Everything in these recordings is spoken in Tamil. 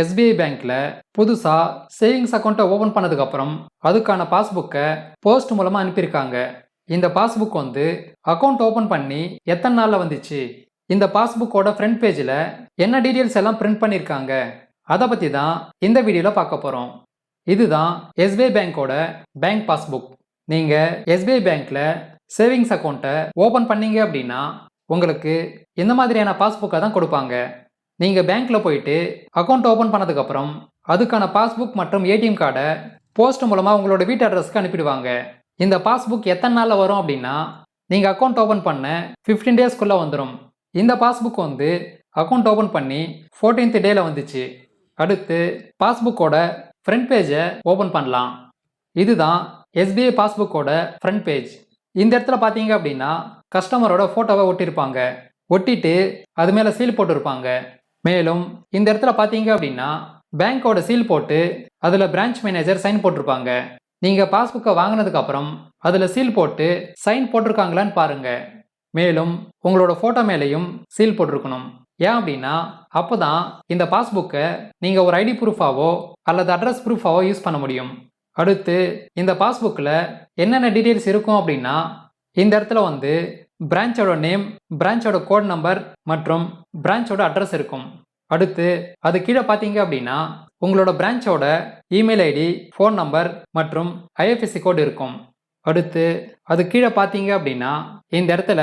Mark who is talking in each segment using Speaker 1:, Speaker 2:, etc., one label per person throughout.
Speaker 1: எஸ்பிஐ பேங்க்ல புதுசா சேவிங்ஸ் அக்கௌண்ட்டை ஓபன் பண்ணதுக்கு அப்புறம் அதுக்கான பாஸ்புக்கை போஸ்ட் மூலமா அனுப்பியிருக்காங்க. இந்த பாஸ்புக் வந்து அக்கௌண்ட் ஓபன் பண்ணி எத்தனை நாள்ல வந்துச்சு? இந்த பாஸ்புக்கோட ஃப்ரண்ட் பேஜில் என்ன டீட்டெயில்ஸ் எல்லாம் பிரிண்ட் பண்ணியிருக்காங்க? அதை பற்றி தான் இந்த வீடியோவில் பார்க்க போகிறோம் இதுதான் எஸ்பிஐ பேங்க்கோட பேங்க் பாஸ்புக். நீங்கள் எஸ்பிஐ பேங்க்கில் சேவிங்ஸ் அக்கௌண்ட்டை ஓப்பன் பண்ணீங்க அப்படின்னா உங்களுக்கு இந்த மாதிரியான பாஸ்புக்கை தான் கொடுப்பாங்க. நீங்கள் பேங்க்கில் போயிட்டு அக்கௌண்ட் ஓப்பன் பண்ணதுக்கப்புறம் அதுக்கான பாஸ்புக் மற்றும் ஏடிஎம் கார்டை போஸ்ட் மூலமாக உங்களோட வீட்டு அட்ரஸ்க்கு அனுப்பிடுவாங்க. இந்த பாஸ்புக் எத்தனை நாளில் வரும் அப்படின்னா நீங்கள் அக்கௌண்ட் ஓப்பன் பண்ண ஃபிஃப்டீன் டேஸ்க்குள்ளே வந்துடும் இந்த பாஸ்புக் வந்து அக்கௌண்ட் ஓப்பன் பண்ணி ஃபோர்டீன்த் டேல வந்துச்சு. அடுத்து பாஸ்புக்கோட ஃப்ரண்ட் பேஜை ஓப்பன் பண்ணலாம். இதுதான் எஸ்பிஐ பாஸ்புக்கோட ஃப்ரண்ட் பேஜ் இந்த இடத்துல பார்த்தீங்க அப்படின்னா கஸ்டமரோட ஃபோட்டோவை ஒட்டியிருப்பாங்க ஒட்டிட்டு அது மேலே சீல் போட்டிருப்பாங்க. மேலும் இந்த இடத்துல பார்த்தீங்க அப்படின்னா பேங்க்கோட சீல் போட்டு அதில் பிரான்ச் மேனேஜர் சைன் போட்டிருப்பாங்க. நீங்கள் பாஸ்புக்கை வாங்கினதுக்கு அப்புறம் அதில் சீல் போட்டு சைன் போட்டிருக்காங்களான்னு பாருங்க. மேலும் உங்களோட ஃபோட்டோ மேலேயும் சீல் போட்டிருக்கணும். ஏன் அப்படின்னா அப்போ தான் இந்த பாஸ்புக்கை நீங்கள் ஒரு ஐடி ப்ரூஃபாவோ அல்லது அட்ரஸ் ப்ரூஃபாவோ யூஸ் பண்ண முடியும். அடுத்து இந்த பாஸ்புக்கில் என்னென்ன டீட்டெயில்ஸ் இருக்கும் அப்படின்னா இந்த இடத்துல வந்து பிரான்ச்சோட நேம் பிரான்ச்சோட கோட் நம்பர் மற்றும் பிரான்ச்சோட அட்ரஸ் இருக்கும். அடுத்து அது கீழே பார்த்தீங்க அப்படின்னா உங்களோட பிரான்ச்சோட இமெயில் ஐடி ஃபோன் நம்பர் மற்றும் ஐஎஃப்எஸ்சி கோட் இருக்கும். அடுத்து அது கீழே பார்த்தீங்க அப்படின்னா இந்த இடத்துல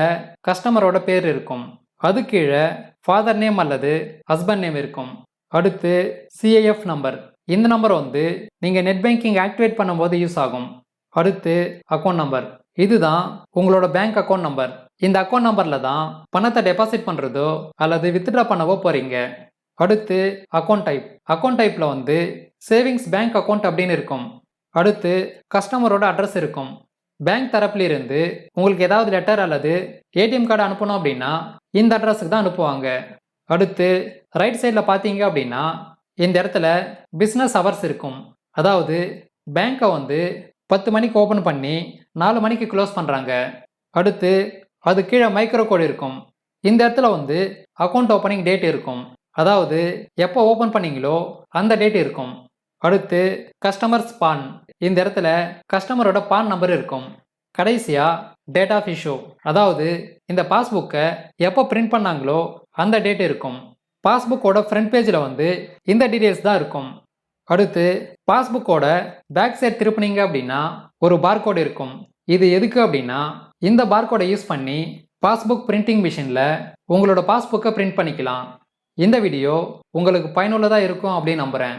Speaker 1: கஸ்டமரோட பேர் இருக்கும். அது கீழே ஃபாதர் நேம் அல்லது ஹஸ்பண்ட் நேம் இருக்கும். அடுத்து சிஐஎஃப் நம்பர் இந்த நம்பர் வந்து நீங்கள் நெட் பேங்கிங் ஆக்டிவேட் பண்ணும்போது யூஸ் ஆகும். அடுத்து அக்கௌண்ட் நம்பர் இதுதான் உங்களோட பேங்க் அக்கௌண்ட் நம்பர் இந்த அக்கௌண்ட் நம்பரில் தான் பணத்தை டெபாசிட் பண்ணுறதோ அல்லது வித்ட்ரா பண்ணவோ போகிறீங்க அடுத்து அக்கௌண்ட் டைப் அக்கௌண்ட் டைப்பில் வந்து சேவிங்ஸ் பேங்க் அக்கௌண்ட் அப்படின்னு இருக்கும். அடுத்து கஸ்டமரோட அட்ரஸ் இருக்கும். பேங்க் தரப்பிலிருந்து உங்களுக்கு ஏதாவது லெட்டர் அல்லது ஏடிஎம் கார்டு அனுப்பணும் அப்படின்னா இந்த அட்ரஸுக்கு தான் அனுப்புவாங்க. அடுத்து ரைட் சைடில் பார்த்தீங்க அப்படின்னா இந்த இடத்துல பிஸ்னஸ் ஹவர்ஸ் இருக்கும். அதாவது பேங்க்கை வந்து பத்து மணிக்கு ஓப்பன் பண்ணி நாலு மணிக்கு க்ளோஸ் பண்ணுறாங்க அடுத்து அது கீழே மைக்ரோ கோடு இருக்கும். இந்த இடத்துல வந்து அக்கௌண்ட் ஓப்பனிங் டேட் இருக்கும். அதாவது எப்போ ஓப்பன் பண்ணீங்களோ அந்த டேட் இருக்கும். அடுத்து கஸ்டமர்ஸ் பான் இந்த இடத்துல கஸ்டமரோட பான் நம்பர் இருக்கும். கடைசியாக டேட் ஆஃப் இஷ்யூ அதாவது இந்த பாஸ்புக்கை எப்போ பிரிண்ட் பண்ணாங்களோ அந்த டேட் இருக்கும். பாஸ்புக்கோட ஃப்ரண்ட் பேஜில் வந்து இந்த டீட்டெயில்ஸ் தான் இருக்கும். அடுத்து பாஸ்புக்கோட பேக் சைட் திருப்பினீங்க அப்படின்னா ஒரு பார்கோடு இருக்கும். இது எதுக்கு அப்படின்னா இந்த பார்கோடை யூஸ் பண்ணி பாஸ்புக் பிரிண்டிங் மிஷினில் உங்களோட பாஸ்புக்கை பிரிண்ட் பண்ணிக்கலாம். இந்த வீடியோ உங்களுக்கு பயனுள்ளதாக இருக்கும் அப்படின்னு நம்புகிறேன்